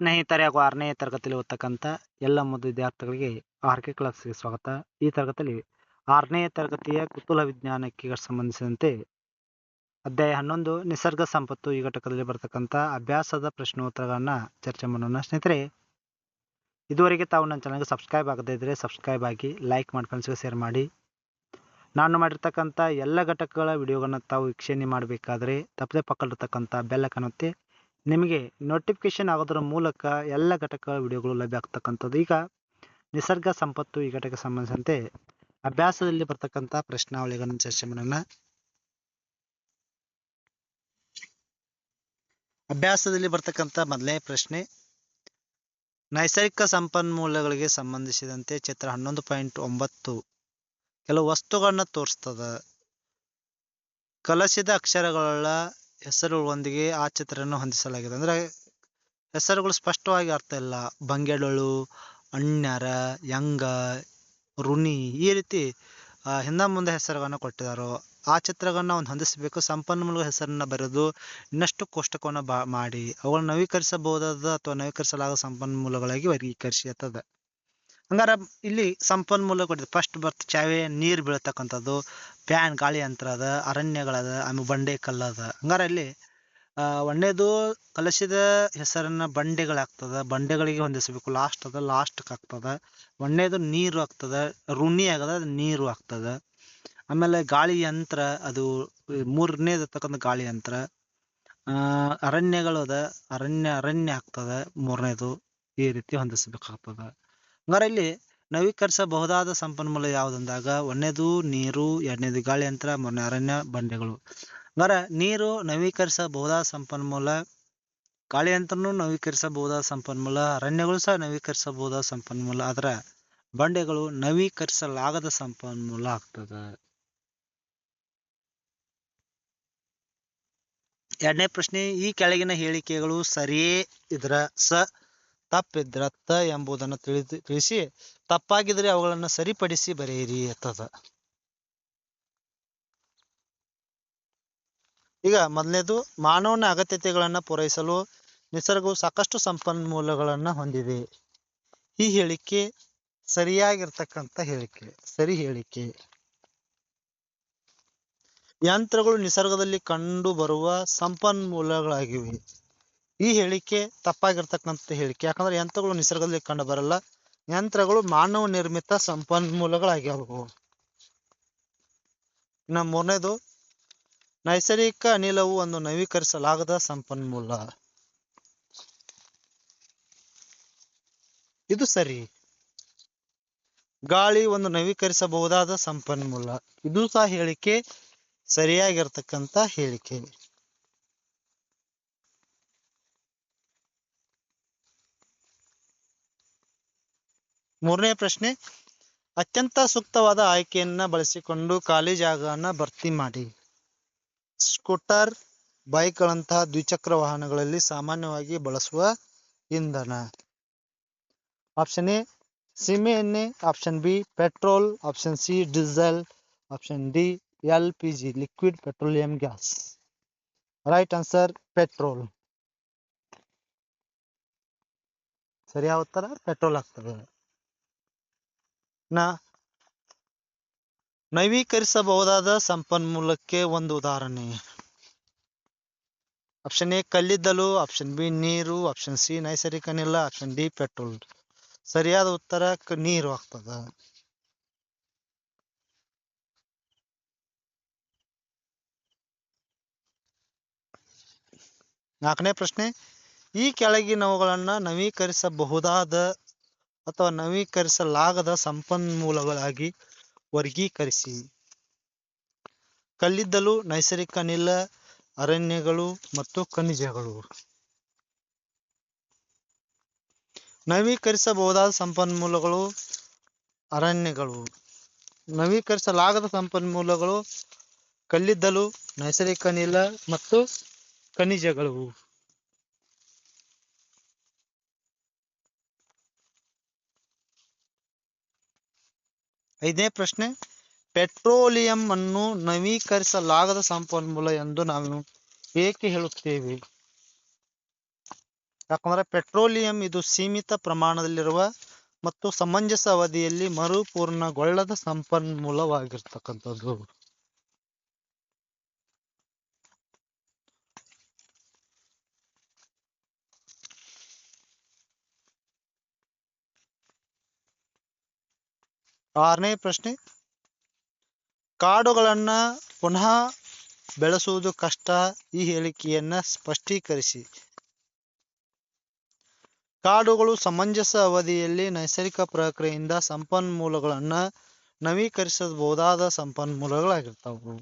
ಸ್ನೇಹಿತರೆ ಹಾಗೂ ಆರನೇ ತರಗತಿಯಲ್ಲಿ ಓದ್ತಕ್ಕಂಥ ಎಲ್ಲ ಮುದ್ದು ವಿದ್ಯಾರ್ಥಿಗಳಿಗೆ ಆರ್ ಕೆ ಕ್ಲಾಸ್ಗೆ ಸ್ವಾಗತ. ಈ ತರಗತಿಯಲ್ಲಿ ಆರನೇ ತರಗತಿಯ ಕುತೂಹಲ ವಿಜ್ಞಾನಕ್ಕೆ ಸಂಬಂಧಿಸಿದಂತೆ ಅಧ್ಯಾಯ ಹನ್ನೊಂದು, ನಿಸರ್ಗ ಸಂಪತ್ತು ಈ ಘಟಕದಲ್ಲಿ ಬರ್ತಕ್ಕಂಥ ಅಭ್ಯಾಸದ ಪ್ರಶ್ನೋತ್ತರಗಳನ್ನು ಚರ್ಚೆ ಮಾಡೋಣ. ಸ್ನೇಹಿತರೆ, ಇದುವರೆಗೆ ತಾವು ನನ್ನ ಚಾನಲ್ಗೆ ಸಬ್ಸ್ಕ್ರೈಬ್ ಆಗದೇ ಇದ್ದರೆ ಸಬ್ಸ್ಕ್ರೈಬ್ ಆಗಿ ಲೈಕ್ ಮಾಡಿ ಫ್ರೆಂಡ್ಸ್ಗೆ ಶೇರ್ ಮಾಡಿ. ನಾನು ಮಾಡಿರ್ತಕ್ಕಂಥ ಎಲ್ಲ ಘಟಕಗಳ ವಿಡಿಯೋಗಳನ್ನ ತಾವು ವೀಕ್ಷಣೆ ಮಾಡಬೇಕಾದ್ರೆ ತಪ್ಪದೆ ಪಕ್ಕದಲ್ಲಿರ್ತಕ್ಕಂಥ ಕಾಣುತ್ತೆ ನಿಮಗೆ ನೋಟಿಫಿಕೇಶನ್ ಆಗೋದ್ರ ಮೂಲಕ ಎಲ್ಲ ಘಟಕಗಳ ವಿಡಿಯೋಗಳು ಲಭ್ಯ ಆಗ್ತಕ್ಕಂಥದ್ದು. ಈಗ ನಿಸರ್ಗ ಸಂಪತ್ತು ಈ ಘಟಕ ಸಂಬಂಧಿಸಿದಂತೆ ಅಭ್ಯಾಸದಲ್ಲಿ ಬರ್ತಕ್ಕಂಥ ಪ್ರಶ್ನಾವಳಿಗಳನ್ನು ಚರ್ಚೆ ಮಾಡೋಣ. ಅಭ್ಯಾಸದಲ್ಲಿ ಬರ್ತಕ್ಕಂಥ ಮೊದಲನೇ ಪ್ರಶ್ನೆ, ನೈಸರ್ಗಿಕ ಸಂಪನ್ಮೂಲಗಳಿಗೆ ಸಂಬಂಧಿಸಿದಂತೆ ಚಿತ್ರ ಹನ್ನೊಂದು ಪಾಯಿಂಟ್ ಒಂಬತ್ತು ಕೆಲವು ವಸ್ತುಗಳನ್ನ ತೋರಿಸ್ತದ. ಕಲಸಿದ ಅಕ್ಷರಗಳ ಹೆಸರುಗಳೊಂದಿಗೆ ಆ ಚಿತ್ರವನ್ನು ಹೊಂದಿಸಲಾಗಿದೆ. ಅಂದರೆ ಹೆಸರುಗಳು ಸ್ಪಷ್ಟವಾಗಿ ಅರ್ಥ ಇಲ್ಲ. ಬಂಗೆಡೊಳು ಅಣ್ಯರ ಯಂಗ ಋಣಿ ಈ ರೀತಿ ಹಿಂದ ಮುಂದೆ ಹೆಸರುಗಳನ್ನು ಕೊಟ್ಟಿದ್ದಾರೆ ಆ ಚಿತ್ರಗಳನ್ನ ಒಂದು ಹೊಂದಿಸಬೇಕು ಸಂಪನ್ಮೂಲ ಹೆಸರನ್ನ ಬರೆದು ಇನ್ನಷ್ಟು ಕೋಷ್ಟಕವನ್ನು ಬಾ, ಮಾಡಿ, ಅವುಗಳನ್ನು ನವೀಕರಿಸಬಹುದಾದ ಅಥವಾ ನವೀಕರಿಸಲಾಗದ ಸಂಪನ್ಮೂಲಗಳಾಗಿ ವರ್ಗೀಕರಿಸಿ ಅಂತದ ಹಂಗಾರ ಇಲ್ಲಿ ಸಂಪನ್ಮೂಲ ಕೊಟ್ಟಿದೆ ಫಸ್ಟ್ ಬರ್ತ್ ಚಾವೆ ನೀರು ಬೀಳ್ತಕ್ಕಂಥದ್ದು ಫ್ಯಾನ್ ಗಾಳಿ ಯಂತ್ರ ಅದ ಅರಣ್ಯಗಳದ ಆಮೇಲೆ ಬಂಡೆ ಕಲ್ಲದ ಹಂಗಾರೆ ಇಲ್ಲಿ ಆ, ಒಂದನೇದು ಕಲಸಿದ ಹೆಸರನ್ನ ಬಂಡೆಗಳಾಗ್ತದ ಬಂಡೆಗಳಿಗೆ ಹೊಂದಿಸಬೇಕು. ಲಾಸ್ಟ್ ಅದ ಲಾಸ್ಟ್ಗೆ ಆಗ್ತದ. ಒಂದನೇದು ನೀರು ಆಗ್ತದ. ಋಣಿ ಆಗದ ನೀರು ಆಗ್ತದ. ಆಮೇಲೆ ಗಾಳಿ ಯಂತ್ರ ಅದು ಮೂರನೇದು ಇರ್ತಕ್ಕಂಥ ಗಾಳಿ ಯಂತ್ರ. ಅರಣ್ಯಗಳು ಅದ. ಅರಣ್ಯ ಅರಣ್ಯ ಆಗ್ತದ ಮೂರನೇದು. ಈ ರೀತಿ ಹೊಂದಿಸಬೇಕಾಗ್ತದ. ಹಂಗಾರೆ ಇಲ್ಲಿ ನವೀಕರಿಸಬಹುದಾದ ಸಂಪನ್ಮೂಲ ಯಾವುದಂದಾಗ ಒಂದನೇದು ನೀರು, ಎರಡನೇದು ಗಾಳಿ ಯಂತ್ರ, ಮೂರನೇ ಅರಣ್ಯ, ಬಂಡೆಗಳು. ಹಂಗಾರೆ ನೀರು ನವೀಕರಿಸಬಹುದಾದ ಸಂಪನ್ಮೂಲ? ಗಾಳಿ ಯಂತ್ರನೂ ನವೀಕರಿಸಬಹುದಾದ ಸಂಪನ್ಮೂಲ? ಅರಣ್ಯಗಳು ಸಹ ನವೀಕರಿಸಬಹುದಾದ ಸಂಪನ್ಮೂಲ? ಆದ್ರೆ ಬಂಡೆಗಳು ನವೀಕರಿಸಲಾಗದ ಸಂಪನ್ಮೂಲ ಆಗ್ತದ? ಎರಡನೇ ಪ್ರಶ್ನೆ, ಈ ಕೆಳಗಿನ ಹೇಳಿಕೆಗಳು ಸರಿಯೇ ಇದ್ರ ಸ ತಪ್ಪಿದ್ರ ತ ಎಂಬುದನ್ನು ತಿಳಿದು, ತಿಳಿಸಿ ತಪ್ಪಾಗಿದ್ರೆ ಅವುಗಳನ್ನು ಸರಿಪಡಿಸಿ ಬರೆಯಿರಿ ಅಂತದ ಈಗ ಮೊದಲನೇದು, ಮಾನವನ ಅಗತ್ಯತೆಗಳನ್ನು ಪೂರೈಸಲು ನಿಸರ್ಗವು ಸಾಕಷ್ಟು ಸಂಪನ್ಮೂಲಗಳನ್ನ ಹೊಂದಿದೆ. ಈ ಹೇಳಿಕೆ ಸರಿಯಾಗಿರ್ತಕ್ಕಂಥ ಹೇಳಿಕೆ, ಸರಿ ಹೇಳಿಕೆ. ಯಂತ್ರಗಳು ನಿಸರ್ಗದಲ್ಲಿ ಕಂಡು ಬರುವ ಸಂಪನ್ಮೂಲಗಳಾಗಿವೆ. ಈ ಹೇಳಿಕೆ ತಪ್ಪಾಗಿರ್ತಕ್ಕಂಥ ಹೇಳಿಕೆ. ಯಾಕಂದ್ರೆ ಯಂತ್ರಗಳು ನಿಸರ್ಗದಲ್ಲಿ ಕಂಡು ಬರಲ್ಲ. ಯಂತ್ರಗಳು ಮಾನವ ನಿರ್ಮಿತ ಸಂಪನ್ಮೂಲಗಳಾಗ್ಯಾವು. ಇನ್ನ ಮೂರನೇದು, ನೈಸರ್ಗಿಕ ಅನಿಲವು ಒಂದು ನವೀಕರಿಸಲಾಗದ ಸಂಪನ್ಮೂಲ. ಇದು ಸರಿ. ಗಾಳಿ ಒಂದು ನವೀಕರಿಸಬಹುದಾದ ಸಂಪನ್ಮೂಲ. ಇದು ಸಹ ಹೇಳಿಕೆ ಸರಿಯಾಗಿರ್ತಕ್ಕಂಥ ಹೇಳಿಕೆ. ಮೂರನೇ ಪ್ರಶ್ನೆ, ಅತ್ಯಂತ ಸೂಕ್ತವಾದ ಆಯ್ಕೆಯನ್ನ ಬಳಸಿಕೊಂಡು ಖಾಲಿ ಜಾಗವನ್ನ ಭರ್ತಿ ಮಾಡಿ. ಸ್ಕೂಟರ್, ಬೈಕ್ಗಳಂತಹ ದ್ವಿಚಕ್ರ ವಾಹನಗಳಲ್ಲಿ ಸಾಮಾನ್ಯವಾಗಿ ಬಳಸುವ ಇಂಧನ. ಆಪ್ಷನ್ ಎ, ಸೀಮೆ ಎಣ್ಣೆ. Option B, petrol. Option C, diesel. Option D, L P G, liquid petroleum gas. Right answer, petrol. ಸರಿಯಾದ ಉತ್ತರ? ಪೆಟ್ರೋಲ್ ಆಗ್ತದೆ. ನಾ ನವೀಕರಿಸಬಹುದಾದ ಸಂಪನ್ಮೂಲಕ್ಕೆ ಒಂದು ಉದಾಹರಣೆ. ಆಪ್ಷನ್ ಎ ಕಲ್ಲಿದ್ದಲು ಆಪ್ಷನ್ ಬಿ ನೀರು ಆಪ್ಷನ್ ಸಿ ನೈಸರ್ಗಿಕ ಅನಿಲ ಆಪ್ಷನ್ ಡಿ ಪೆಟ್ರೋಲ್ ಸರಿಯಾದ ಉತ್ತರ ನೀರು ಆಗ್ತದ. ನಾಲ್ಕನೇ ಪ್ರಶ್ನೆ, ಈ ಕೆಳಗಿನವುಗಳನ್ನ ನವೀಕರಿಸಬಹುದಾದ ಅಥವಾ ನವೀಕರಿಸಲಾಗದ ಸಂಪನ್ಮೂಲಗಳಾಗಿ ವರ್ಗೀಕರಿಸಿ. ಕಲ್ಲಿದ್ದಲು, ನೈಸರ್ಗಿಕ ಅನಿಲ, ಅರಣ್ಯಗಳು ಮತ್ತು ಖನಿಜಗಳು. ನವೀಕರಿಸಬಹುದಾದ ಸಂಪನ್ಮೂಲಗಳು ಅರಣ್ಯಗಳು. ನವೀಕರಿಸಲಾಗದ ಸಂಪನ್ಮೂಲಗಳು ಕಲ್ಲಿದ್ದಲು, ನೈಸರ್ಗಿಕ ಅನಿಲ ಮತ್ತು ಖನಿಜಗಳು. ಐದನೇ ಪ್ರಶ್ನೆ ಪೆಟ್ರೋಲಿಯಂ ಅನ್ನು ನವೀಕರಿಸಲಾಗದ ಸಂಪನ್ಮೂಲ ಎಂದು ನಾವು ಏಕೆ ಹೇಳುತ್ತೇವೆ? ಯಾಕಂದ್ರೆ ಪೆಟ್ರೋಲಿಯಂ ಇದು ಸೀಮಿತ ಪ್ರಮಾಣದಲ್ಲಿರುವ ಮತ್ತು ಸಮಂಜಸ ಅವಧಿಯಲ್ಲಿ ಮರುಪೂರ್ಣಗೊಳ್ಳದ ಸಂಪನ್ಮೂಲವಾಗಿರ್ತಕ್ಕಂಥದ್ದು. ಆರನೇ ಪ್ರಶ್ನೆ. ಕಾಡುಗಳನ್ನ ಪುನಃ ಬೆಳೆಸುವುದು ಕಷ್ಟ, ಈ ಹೇಳಿಕೆಯನ್ನ ಸ್ಪಷ್ಟೀಕರಿಸಿ. ಕಾಡುಗಳು ಸಮಂಜಸ ಅವಧಿಯಲ್ಲಿ ನೈಸರ್ಗಿಕ ಪ್ರಕ್ರಿಯೆಯಿಂದ ಸಂಪನ್ಮೂಲಗಳನ್ನ ನವೀಕರಿಸಬಹುದಾದ ಸಂಪನ್ಮೂಲಗಳಾಗಿರ್ತಾವು.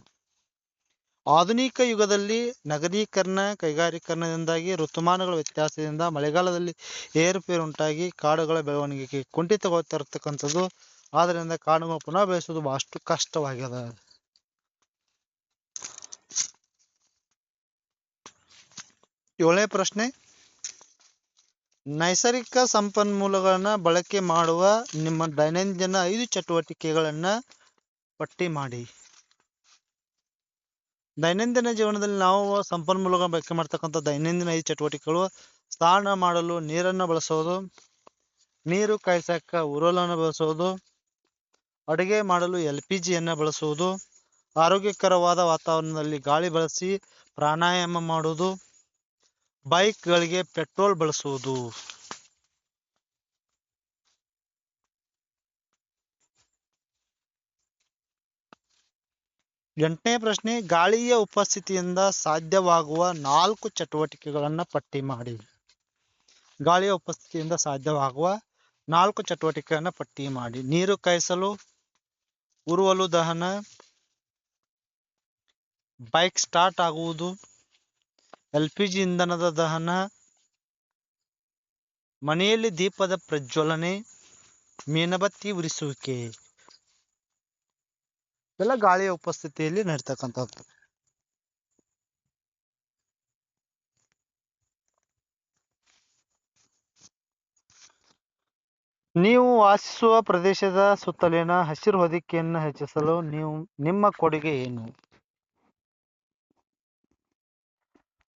ಆಧುನಿಕ ಯುಗದಲ್ಲಿ ನಗರೀಕರಣ ಕೈಗಾರೀಕರಣದಿಂದಾಗಿ, ಋತುಮಾನಗಳ ವ್ಯತ್ಯಾಸದಿಂದ ಮಳೆಗಾಲದಲ್ಲಿ ಏರುಪೇರುಂಟಾಗಿ ಕಾಡುಗಳ ಬೆಳವಣಿಗೆಗೆ ಕುಂಠಿತಗೊಳ್ತಿರ್ತಕ್ಕಂಥದ್ದು ಆದ್ದರಿಂದ ಕಾಡುಗಳು ಪುನಃ ಬೆಳೆಸುವುದು ಬಹಳಷ್ಟು ಕಷ್ಟವಾಗ್ಯದ. ಏಳನೇ ಪ್ರಶ್ನೆ. ನೈಸರ್ಗಿಕ ಸಂಪನ್ಮೂಲಗಳನ್ನ ಬಳಕೆ ಮಾಡುವ ನಿಮ್ಮ ದೈನಂದಿನ ಐದು ಚಟುವಟಿಕೆಗಳನ್ನ ಪಟ್ಟಿ ಮಾಡಿ. ದೈನಂದಿನ ಜೀವನದಲ್ಲಿ ನಾವು ಸಂಪನ್ಮೂಲಗಳನ್ನ ಬಳಕೆ ಮಾಡ್ತಕ್ಕಂಥ ದೈನಂದಿನ ಐದು ಚಟುವಟಿಕೆಗಳು ಸ್ನಾನ ಮಾಡಲು ನೀರನ್ನು ಬಳಸೋದು, ನೀರು ಕಾಯ್ಸಕ್ಕ ಉರುಳನ್ನು ಬಳಸೋದು ಅಡುಗೆ ಮಾಡಲು ಎಲ್ ಪಿ ಬಳಸುವುದು, ಆರೋಗ್ಯಕರವಾದ ವಾತಾವರಣದಲ್ಲಿ ಗಾಳಿ ಬಳಸಿ ಪ್ರಾಣಾಯಾಮ ಮಾಡುವುದು, ಬೈಕ್ಗಳಿಗೆ ಪೆಟ್ರೋಲ್ ಬಳಸುವುದು. ಎಂಟನೇ ಪ್ರಶ್ನೆ, ಗಾಳಿಯ ಉಪಸ್ಥಿತಿಯಿಂದ ಸಾಧ್ಯವಾಗುವ ನಾಲ್ಕು ಚಟುವಟಿಕೆಗಳನ್ನು ಪಟ್ಟಿ ಮಾಡಿ. ಗಾಳಿಯ ಉಪಸ್ಥಿತಿಯಿಂದ ಸಾಧ್ಯವಾಗುವ ನಾಲ್ಕು ಚಟುವಟಿಕೆಗಳನ್ನು ಪಟ್ಟಿ ಮಾಡಿ. ನೀರು ಕಾಯಿಸಲು ಉರುವಲು ದಹನ. ಬೈಕ್ ಸ್ಟಾರ್ಟ್ ಆಗುವುದು. ಎಲ್ ಪಿ ಜಿ ಇಂಧನದ ದಹನ. ಮನೆಯಲ್ಲಿ ದೀಪದ ಪ್ರಜ್ವಲನೆ. ಮೇಣಬತ್ತಿ ಉರಿಸುವಿಕೆ. ಎಲ್ಲ ಗಾಳಿಯ ಉಪಸ್ಥಿತಿಯಲ್ಲಿ ನಡೀತಕ್ಕಂಥದ್ದು. ನೀವು ವಾಸಿಸುವ ಪ್ರದೇಶದ ಸುತ್ತಲಿನ ಹಸಿರು ಹೊದಿಕೆಯನ್ನು ಹೆಚ್ಚಿಸಲು ನೀವು ನಿಮ್ಮ ಕೊಡುಗೆ ಏನು?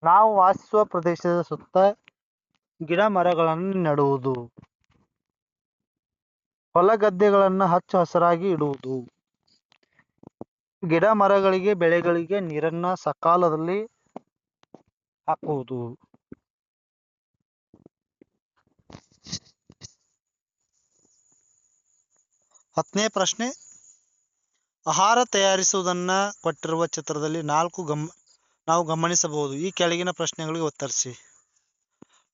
ನಾವು ವಾಸಿಸುವ ಪ್ರದೇಶದ ಸುತ್ತ ಗಿಡ ಮರಗಳನ್ನು ನೆಡುವುದು. ಹೊಲ ಗದ್ದೆಗಳನ್ನು ಹಚ್ಚ ಹಸಿರಾಗಿ ಇಡುವುದು. ಗಿಡ ಮರಗಳಿಗೆ ಬೆಳೆಗಳಿಗೆ ನೀರನ್ನ ಸಕಾಲದಲ್ಲಿ ಹಾಕುವುದು. ಹತ್ತನೇ ಪ್ರಶ್ನೆ, ಆಹಾರ ತಯಾರಿಸುವುದನ್ನ ಕೊಟ್ಟಿರುವ ಚಿತ್ರದಲ್ಲಿ ನಾಲ್ಕು ಗಮ್, ನಾವು ಗಮನಿಸಬಹುದು. ಈ ಕೆಳಗಿನ ಪ್ರಶ್ನೆಗಳಿಗೆ ಉತ್ತರಿಸಿ.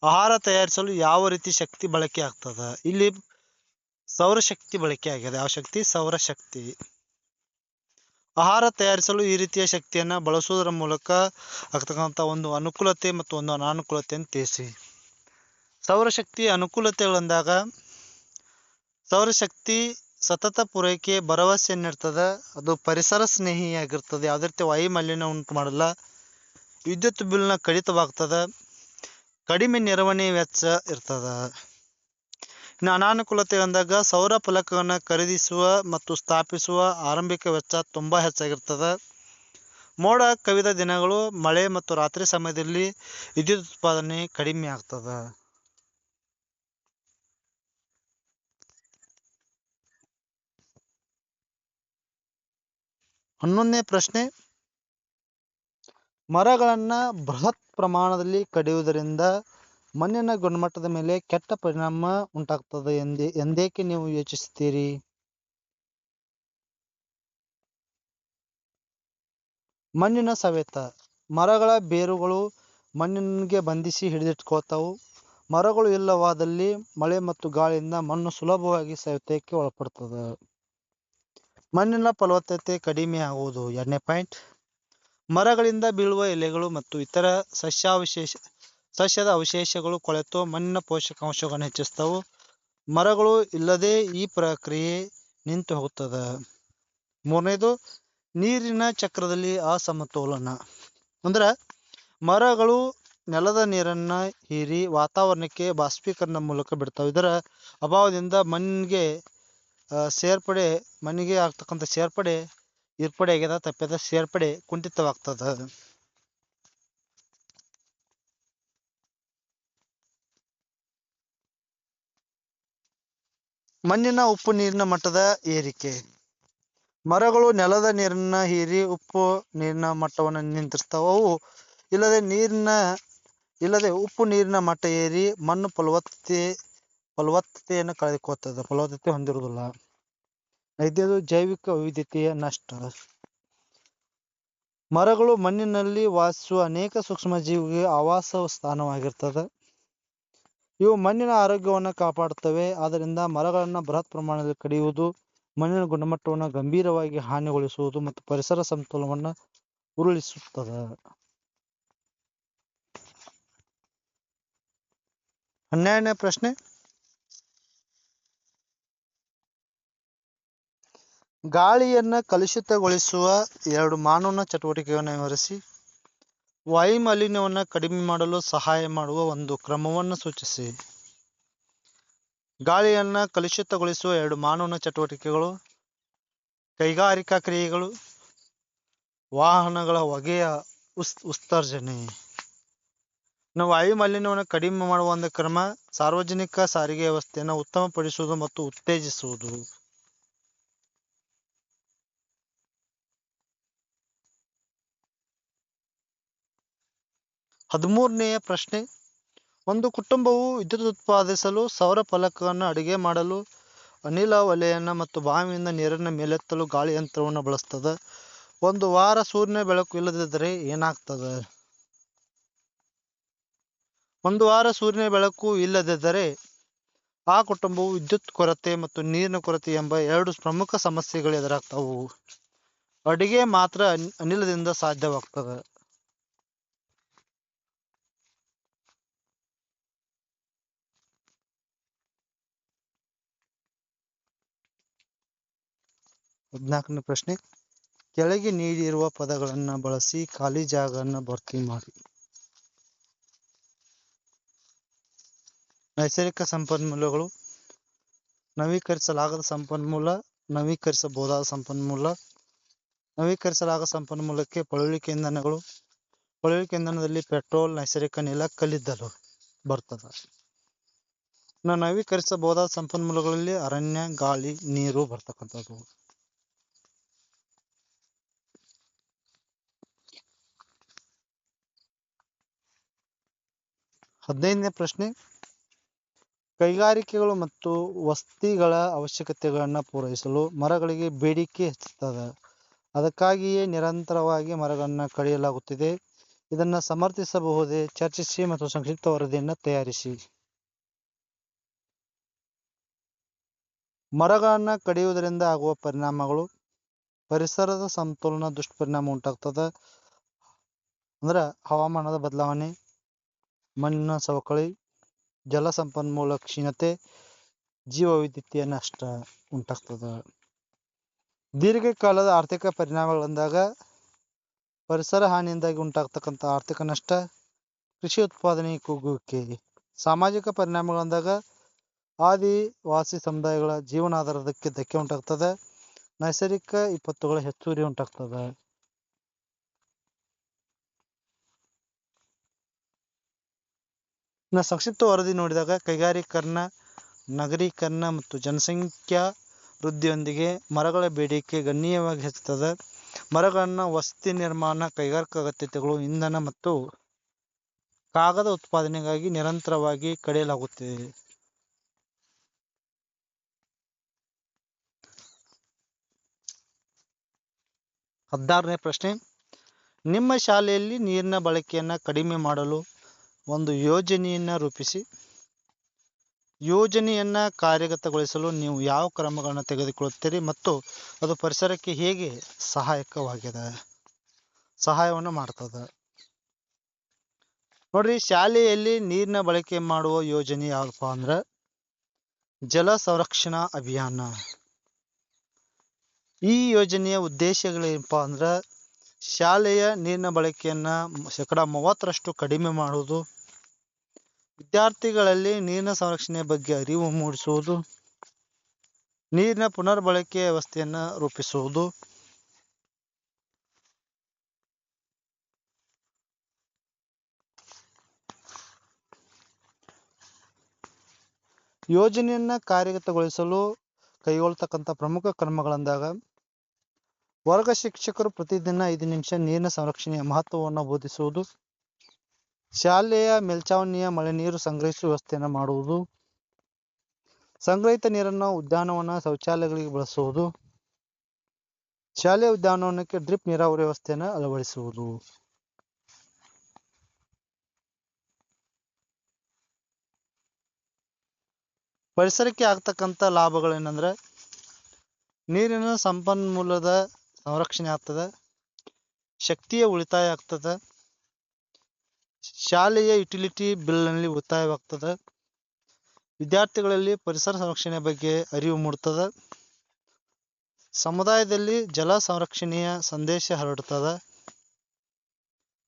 ಆಹಾರ ತಯಾರಿಸಲು ಯಾವ ರೀತಿ ಶಕ್ತಿ ಬಳಕೆ ಆಗ್ತದ? ಇಲ್ಲಿ ಸೌರಶಕ್ತಿ ಬಳಕೆ ಆಗಿದೆ. ಯಾವ ಶಕ್ತಿ ಸೌರಶಕ್ತಿ ಆಹಾರ ತಯಾರಿಸಲು ಈ ರೀತಿಯ ಶಕ್ತಿಯನ್ನ ಬಳಸುವುದರ ಮೂಲಕ ಆಗ್ತಕ್ಕಂಥ ಒಂದು ಅನುಕೂಲತೆ ಮತ್ತು ಒಂದು ಅನಾನುಕೂಲತೆಯನ್ನು ತಿಳಿಸಿ. ಸೌರಶಕ್ತಿಯ ಅನುಕೂಲತೆಗಳಂದಾಗ ಸೌರಶಕ್ತಿ ಸತತ ಪೂರೈಕೆ, ಭರವಸೆ ನೀಡ್ತದೆ. ಅದು ಪರಿಸರ ಸ್ನೇಹಿಯಾಗಿರ್ತದೆ. ಯಾವುದೇ ರೀತಿ ವಾಯು ಮಾಲಿನ್ಯ ಉಂಟು ಮಾಡಲ್ಲ. ವಿದ್ಯುತ್ ಬಿಲ್ನ ಕಡಿತವಾಗ್ತದೆ. ಕಡಿಮೆ ನಿರ್ವಹಣೆ ವೆಚ್ಚ ಇರ್ತದ. ಇನ್ನು ಅನಾನುಕೂಲತೆ ಅಂದಾಗ ಸೌರ ಫಲಕವನ್ನು ಖರೀದಿಸುವ ಮತ್ತು ಸ್ಥಾಪಿಸುವ ಆರಂಭಿಕ ವೆಚ್ಚ ತುಂಬ ಹೆಚ್ಚಾಗಿರ್ತದೆ. ಮೋಡ ಕವಿದ ದಿನಗಳು, ಮಳೆ ಮತ್ತು ರಾತ್ರಿ ಸಮಯದಲ್ಲಿ ವಿದ್ಯುತ್ ಉತ್ಪಾದನೆ ಕಡಿಮೆ ಆಗ್ತದ. ಹನ್ನೊಂದನೇ ಪ್ರಶ್ನೆ. ಮರಗಳನ್ನ ಬೃಹತ್ ಪ್ರಮಾಣದಲ್ಲಿ ಕಡಿಯುವುದರಿಂದ ಮಣ್ಣಿನ ಗುಣಮಟ್ಟದ ಮೇಲೆ ಕೆಟ್ಟ ಪರಿಣಾಮ ಉಂಟಾಗ್ತದೆ ಎಂದೇ, ಎಂದೇಕೆ ನೀವು ಯೋಚಿಸುತ್ತೀರಿ? ಮಣ್ಣಿನ ಸವೆತ. ಮರಗಳ ಬೇರುಗಳು ಮಣ್ಣಿನಗೆ ಬಂಧಿಸಿ ಹಿಡಿದಿಟ್ಕೋತಾವು. ಮರಗಳು ಇಲ್ಲವಾದಲ್ಲಿ ಮಳೆ ಮತ್ತು ಗಾಳಿಯಿಂದ ಮಣ್ಣು ಸುಲಭವಾಗಿ ಸವೆತಕ್ಕೆ ಒಳಪಡ್ತದೆ. ಮಣ್ಣಿನ ಫಲವತ್ತತೆ ಕಡಿಮೆ ಆಗುವುದು. ಎರಡನೇ ಪಾಯಿಂಟ್, ಮರಗಳಿಂದ ಬೀಳುವ ಎಲೆಗಳು ಮತ್ತು ಇತರ ಸಸ್ಯಾವಶೇಷ, ಸಸ್ಯದ ಅವಶೇಷಗಳು ಕೊಳೆತು ಮಣ್ಣಿನ ಪೋಷಕಾಂಶಗಳನ್ನು ಹೆಚ್ಚಿಸ್ತವು ಮರಗಳು ಇಲ್ಲದೆ ಈ ಪ್ರಕ್ರಿಯೆ ನಿಂತು ಹೋಗುತ್ತದೆ. ಮೂರನೇದು, ನೀರಿನ ಚಕ್ರದಲ್ಲಿ ಅಸಮತೋಲನ. ಅಂದ್ರ ಮರಗಳು ನೆಲದ ನೀರನ್ನ ಹೀರಿ ವಾತಾವರಣಕ್ಕೆ ಬಾಷ್ಪೀಕರಣ ಮೂಲಕ ಬಿಡ್ತಾವ. ಇದರ ಅಭಾವದಿಂದ ಮಣ್ಣಿಗೆ ಸೇರ್ಪಡೆ, ಮನೆಗೆ ಆಗ್ತಕ್ಕಂಥ ಸೇರ್ಪಡೆ ಇರ್ಪಡೆ ಆಗ್ಯದ, ತಪ್ಪ್ಯದ ಸೇರ್ಪಡೆ ಕುಂಠಿತವಾಗ್ತದ. ಮಣ್ಣಿನ ಉಪ್ಪು ನೀರಿನ ಮಟ್ಟದ ಏರಿಕೆ. ಮರಗಳು ನೆಲದ ನೀರನ್ನ ಹೀರಿ ಉಪ್ಪು ನೀರಿನ ಮಟ್ಟವನ್ನ ನಿಯಂತ್ರಿಸ್ತಾವ. ಅವು ಇಲ್ಲದೆ ನೀರಿನ, ಇಲ್ಲದೆ ಉಪ್ಪು ನೀರಿನ ಮಟ್ಟ ಏರಿ ಮಣ್ಣು ಫಲವತ್ತತೆ ಫಲವತ್ತತೆಯನ್ನು ಕಳೆದುಕೊತದ ಫಲವತ್ತತೆ ಹೊಂದಿರುವುದಿಲ್ಲ. ಐದನೇದು ಜೈವಿಕ ವೈವಿಧ್ಯತೆಯ ನಷ್ಟ. ಮರಗಳು ಮಣ್ಣಿನಲ್ಲಿ ವಾಸಿಸುವ ಅನೇಕ ಸೂಕ್ಷ್ಮ ಜೀವಿಗೆ ಆವಾಸ ಸ್ಥಾನವಾಗಿರ್ತದೆ ಇವು ಮಣ್ಣಿನ ಆರೋಗ್ಯವನ್ನು ಕಾಪಾಡುತ್ತವೆ, ಆದ್ದರಿಂದ ಮರಗಳನ್ನು ಬೃಹತ್ ಪ್ರಮಾಣದಲ್ಲಿ ಕಡಿಯುವುದು, ಮಣ್ಣಿನ ಗುಣಮಟ್ಟವನ್ನು ಗಂಭೀರವಾಗಿ ಹಾನಿಗೊಳಿಸುವುದು ಮತ್ತು ಪರಿಸರ ಸಮತೋಲನವನ್ನು ಉರುಳಿಸುತ್ತದೆ. ಹನ್ನೆರಡನೇ ಪ್ರಶ್ನೆ. ಗಾಳಿಯನ್ನ ಕಲುಷಿತಗೊಳಿಸುವ ಎರಡು ಮಾನವನ ಚಟುವಟಿಕೆಗಳನ್ನು ವಿವರಿಸಿ. ವಾಯು ಮಾಲಿನ್ಯವನ್ನು ಕಡಿಮೆ ಮಾಡಲು ಸಹಾಯ ಮಾಡುವ ಒಂದು ಕ್ರಮವನ್ನು ಸೂಚಿಸಿ. ಗಾಳಿಯನ್ನ ಕಲುಷಿತಗೊಳಿಸುವ ಎರಡು ಮಾನವನ ಚಟುವಟಿಕೆಗಳು, ಕೈಗಾರಿಕಾ ಕ್ರಿಯೆಗಳು, ವಾಹನಗಳ ಹೊಗೆಯ ಉಸ್, ಉತ್ಸರ್ಜನೆ. ನಾವು ವಾಯು ಮಾಲಿನ್ಯವನ್ನು ಕಡಿಮೆ ಮಾಡುವ ಒಂದು ಕ್ರಮ, ಸಾರ್ವಜನಿಕ ಸಾರಿಗೆ ವ್ಯವಸ್ಥೆಯನ್ನು ಉತ್ತಮಪಡಿಸುವುದು ಮತ್ತು ಉತ್ತೇಜಿಸುವುದು. ಹದಿಮೂರನೆಯ ಪ್ರಶ್ನೆ. ಒಂದು ಕುಟುಂಬವು ವಿದ್ಯುತ್ ಉತ್ಪಾದಿಸಲು ಸೌರ ಫಲಕವನ್ನು ಅಡುಗೆ ಮಾಡಲು ಅನಿಲ ಒಲೆಯನ್ನು ಮತ್ತು ಬಾವಿಯಿಂದ ನೀರನ್ನು ಮೇಲೆತ್ತಲು ಗಾಳಿ ಯಂತ್ರವನ್ನು ಬಳಸ್ತದ. ಒಂದು ವಾರ ಸೂರ್ಯನ ಬೆಳಕು ಇಲ್ಲದಿದ್ದರೆ ಏನಾಗ್ತದ? ಒಂದು ವಾರ ಸೂರ್ಯನ ಬೆಳಕು ಇಲ್ಲದಿದ್ದರೆ ಆ ಕುಟುಂಬವು ವಿದ್ಯುತ್ ಕೊರತೆ ಮತ್ತು ನೀರಿನ ಕೊರತೆ ಎಂಬ ಎರಡು ಪ್ರಮುಖ ಸಮಸ್ಯೆಗಳು ಎದುರಾಗ್ತವು. ಅಡಿಗೆ ಮಾತ್ರ ಅನ್- ಅನಿಲದಿಂದ ಸಾಧ್ಯವಾಗ್ತದೆ. ಹದಿನಾಲ್ಕನೇ ಪ್ರಶ್ನೆ. ಕೆಳಗೆ ನೀಡಿರುವ ಪದಗಳನ್ನು ಬಳಸಿ ಖಾಲಿ ಜಾಗವನ್ನು ಭರ್ತಿ ಮಾಡಿ. ನೈಸರ್ಗಿಕ ಸಂಪನ್ಮೂಲಗಳು. ನವೀಕರಿಸಲಾಗದ ಸಂಪನ್ಮೂಲ, ನವೀಕರಿಸಬಹುದಾದ ಸಂಪನ್ಮೂಲ. ನವೀಕರಿಸಲಾಗದ ಸಂಪನ್ಮೂಲಕ್ಕೆ ಪಳುವಳಿಕೆ ಇಂಧನಗಳು ಪಳುವಳಿಕೆ ಇಂಧನದಲ್ಲಿ ಪೆಟ್ರೋಲ್, ನೈಸರ್ಗಿಕ ಅನಿಲ ಕಲ್ಲಿದ್ದಲು ಬರ್ತದೆ. ನವೀಕರಿಸಬಹುದಾದ ಸಂಪನ್ಮೂಲಗಳಲ್ಲಿ ಅರಣ್ಯ, ಗಾಳಿ, ನೀರು ಬರ್ತಕ್ಕಂಥದ್ದು. ಹದಿನೈದನೇ ಪ್ರಶ್ನೆ. ಕೈಗಾರಿಕೆಗಳು ಮತ್ತು ವಸ್ತಿಗಳ ಅವಶ್ಯಕತೆಗಳನ್ನು ಪೂರೈಸಲು ಮರಗಳಿಗೆ ಬೇಡಿಕೆ ಹೆಚ್ಚುತ್ತದೆ. ಅದಕ್ಕಾಗಿಯೇ ನಿರಂತರವಾಗಿ ಮರಗಳನ್ನು ಕಡಿಯಲಾಗುತ್ತಿದೆ. ಇದನ್ನು ಸಮರ್ಥಿಸಬಹುದೇ? ಚರ್ಚಿಸಿ ಮತ್ತು ಸಂಕ್ಷಿಪ್ತ ವರದಿಯನ್ನು ತಯಾರಿಸಿ. ಮರಗಳನ್ನು ಕಡಿಯುವುದರಿಂದ ಆಗುವ ಪರಿಣಾಮಗಳು ಪರಿಸರದ ಸಮತೋಲನ ದುಷ್ಪರಿಣಾಮ ಉಂಟಾಗ್ತದ. ಅಂದ್ರೆ ಹವಾಮಾನದ ಬದಲಾವಣೆ ಮಣ್ಣಿನ ಸವಕಳಿ ಜಲ ಸಂಪನ್ಮೂಲ ಕ್ಷೀಣತೆ ಜೀವ ವೈವಿಧ್ಯತೆಯ ನಷ್ಟ ಉಂಟಾಗ್ತದೆ. ದೀರ್ಘಕಾಲದ ಆರ್ಥಿಕ ಪರಿಣಾಮಗಳಂದಾಗ ಪರಿಸರ ಹಾನಿಯಿಂದಾಗಿ ಉಂಟಾಗ್ತಕ್ಕಂಥ ಆರ್ಥಿಕ ನಷ್ಟ, ಕೃಷಿ ಉತ್ಪಾದನೆ ಕುಗ್ಗುವಿಕೆ ಸಾಮಾಜಿಕ ಪರಿಣಾಮಗಳಂದಾಗ ಆದಿವಾಸಿ ಸಮುದಾಯಗಳ ಜೀವನಾಧಾರದಕ್ಕೆ ಧಕ್ಕೆ ಉಂಟಾಗ್ತದೆ. ನೈಸರ್ಗಿಕ ವಿಪತ್ತುಗಳ ಹೆಚ್ಚುವರಿ ಉಂಟಾಗ್ತದೆ. ಇನ್ನು ಸಂಕ್ಷಿಪ್ತ ವರದಿ ನೋಡಿದಾಗ ಕೈಗಾರಿಕರಣ ನಗರೀಕರಣ ಮತ್ತು ಜನಸಂಖ್ಯಾ ವೃದ್ಧಿಯೊಂದಿಗೆ ಮರಗಳ ಬೇಡಿಕೆ ಗಣನೀಯವಾಗಿ ಹೆಚ್ಚುತ್ತದೆ. ಮರಗಳನ್ನು ವಸತಿ ನಿರ್ಮಾಣ, ಕೈಗಾರಿಕಾ ಅಗತ್ಯತೆಗಳು, ಇಂಧನ ಮತ್ತು ಕಾಗದ ಉತ್ಪಾದನೆಗಾಗಿ ನಿರಂತರವಾಗಿ ಕಡಿಯಲಾಗುತ್ತಿದೆ. ಹದಿನಾರನೇ ಪ್ರಶ್ನೆ. ನಿಮ್ಮ ಶಾಲೆಯಲ್ಲಿ ನೀರಿನ ಬಳಕೆಯನ್ನು ಕಡಿಮೆ ಮಾಡಲು ಒಂದು ಯೋಜನೆಯನ್ನು ರೂಪಿಸಿ. ಯೋಜನೆಯನ್ನು ಕಾರ್ಯಗತಗೊಳಿಸಲು ನೀವು ಯಾವ ಕ್ರಮಗಳನ್ನು ತೆಗೆದುಕೊಳ್ಳುತ್ತೀರಿ ಮತ್ತು ಅದು ಪರಿಸರಕ್ಕೆ ಹೇಗೆ ಸಹಾಯಕವಾಗಿದೆ, ಸಹಾಯವನ್ನು ಮಾಡ್ತದೆ. ನೋಡ್ರಿ, ಶಾಲೆಯಲ್ಲಿ ನೀರಿನ ಬಳಕೆ ಮಾಡುವ ಯೋಜನೆ ಯಾವಪ್ಪ ಅಂದ್ರೆ ಜಲ ಸಂರಕ್ಷಣಾ ಅಭಿಯಾನ. ಈ ಯೋಜನೆಯ ಉದ್ದೇಶಗಳೇನಪ್ಪ ಅಂದ್ರೆ ಶಾಲೆಯ ನೀರಿನ ಬಳಕೆಯನ್ನ ಶೇಕಡ ಮೂವತ್ತರಷ್ಟು ಕಡಿಮೆ ಮಾಡುವುದು ವಿದ್ಯಾರ್ಥಿಗಳಲ್ಲಿ ನೀರಿನ ಸಂರಕ್ಷಣೆ ಬಗ್ಗೆ ಅರಿವು ಮೂಡಿಸುವುದು, ನೀರಿನ ಪುನರ್ಬಳಕೆ ವ್ಯವಸ್ಥೆಯನ್ನ ರೂಪಿಸುವುದು, ಯೋಜನೆಯನ್ನ ಕಾರ್ಯಗತಗೊಳಿಸಲು ಕೈಗೊಳ್ತಕ್ಕಂಥ ಪ್ರಮುಖ ಕ್ರಮಗಳಂದಾಗ ವರ್ಗ ಶಿಕ್ಷಕರು ಪ್ರತಿದಿನ ಐದು ನಿಮಿಷ ನೀರಿನ ಸಂರಕ್ಷಣೆಯ ಮಹತ್ವವನ್ನು ಬೋಧಿಸುವುದು ಶಾಲೆಯ ಮಳೆ ನೀರು ಸಂಗ್ರಹಿಸುವ ವ್ಯವಸ್ಥೆಯನ್ನು ಮಾಡುವುದು, ಸಂಗ್ರಹಿತ ನೀರನ್ನು ಉದ್ಯಾನವನ ಶೌಚಾಲಯಗಳಿಗೆ ಬಳಸುವುದು, ಶಾಲೆಯ ಉದ್ಯಾನವನಕ್ಕೆ ಡ್ರಿಪ್ ನೀರಾವರಿ ವ್ಯವಸ್ಥೆಯನ್ನು ಅಳವಡಿಸುವುದು. ಪರಿಸರಕ್ಕೆ ಆಗ್ತಕ್ಕಂಥ ಲಾಭಗಳೇನಂದ್ರೆ, ನೀರಿನ ಸಂಪನ್ಮೂಲದ ಸಂರಕ್ಷಣೆ ಆಗ್ತದೆ, ಶಕ್ತಿಯ ಉಳಿತಾಯ ಆಗ್ತದೆ. ಶಾಲೆಯ ಯುಟಿಲಿಟಿ ಬಿಲ್ನಲ್ಲಿ ಉಳಿತಾಯವಾಗ್ತದ ವಿದ್ಯಾರ್ಥಿಗಳಲ್ಲಿ ಪರಿಸರ ಸಂರಕ್ಷಣೆ ಬಗ್ಗೆ ಅರಿವು ಮೂಡ್ತದೆ. ಸಮುದಾಯದಲ್ಲಿ ಜಲ ಸಂರಕ್ಷಣೆಯ ಸಂದೇಶ ಹರಡ್ತದ.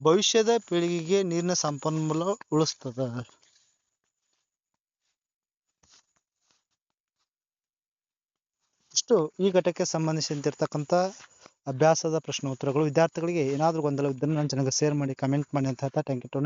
ಭವಿಷ್ಯದ ಪೀಳಿಗೆಗೆ ನೀರಿನ ಸಂಪನ್ಮೂಲ ಉಳಿಸ್ತದ. ಇಷ್ಟು ಈ ಘಟಕಕ್ಕೆ ಸಂಬಂಧಿಸಿದಂತಿರ್ತಕ್ಕಂಥ ಅಭ್ಯಾಸದ ಪ್ರಶ್ನೋತ್ತರಗಳು. ವಿದ್ಯಾರ್ಥಿಗಳಿಗೆ ಏನಾದರೂ ಗೊಂದಲವಿದ್ದರೆ ನನ್ನ ಜನಕ್ಕೆ ಶೇರ್ ಮಾಡಿ ಕಮೆಂಟ್ ಮಾಡಿ ಅಂತ ಹೇಳ್ತಾ ಥ್ಯಾಂಕ್ ಯು ಟು